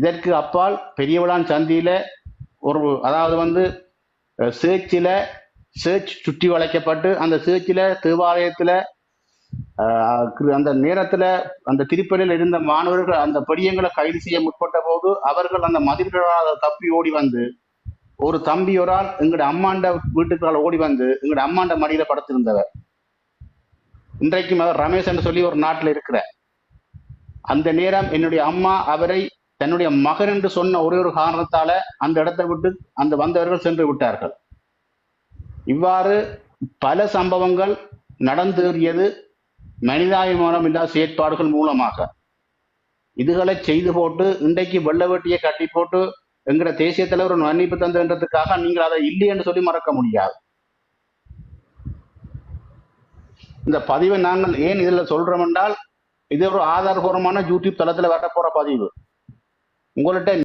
இதற்கு அப்பால் பெரியவளான் சந்தியில ஒரு அதாவது வந்து சேர்ச்சில் சேர்ச் சுற்றி வளைக்கப்பட்டு அந்த சேர்ச்சில் தேவாலயத்தில் அந்த நேரத்துல அந்த திருப்பலியில் இருந்த மாணவர்கள் அந்த படியங்களை கைது செய்ய முற்பட்ட போது அவர்கள் அந்த மதில்களால் தப்பி ஓடி வந்து ஒரு தம்பி ஒரு ஆள் எங்கட அம்மாண்ட வீட்டுக்குள்ளால் ஓடி வந்து எங்கட அம்மாண்ட மடியில படுத்திருந்தவர். இன்றைக்கும் அவர் ரமேஷ் என்று சொல்லி ஒரு நாட்டில் இருக்கிற அந்த நேரம் என்னுடைய அம்மா அவரை தன்னுடைய மகன் என்று சொன்ன ஒரே ஒரு காரணத்தால அந்த இடத்தை விட்டு அந்த வந்தவர்கள் சென்று விட்டார்கள். இவ்வாறு பல சம்பவங்கள் நடந்தேறியது மனிதாபிமானம் இல்லாத செயற்பாடுகள் மூலமாக. இதுகளை செய்து போட்டு இன்றைக்கு வெள்ள வெட்டியை கட்டி போட்டு என்கிற தேசிய தலைவர் மன்னிப்பு தந்ததுன்றதுக்காக நீங்கள் அதை இல்லை என்று சொல்லி மறக்க முடியாது. இந்த பதிவை நாங்கள் ஏன் இதுல சொல்றோம் என்றால் இது ஒரு ஆதாரபூர்வமான யூடியூப் தளத்தில் வரப்போற பதிவு. உங்கள்கிட்ட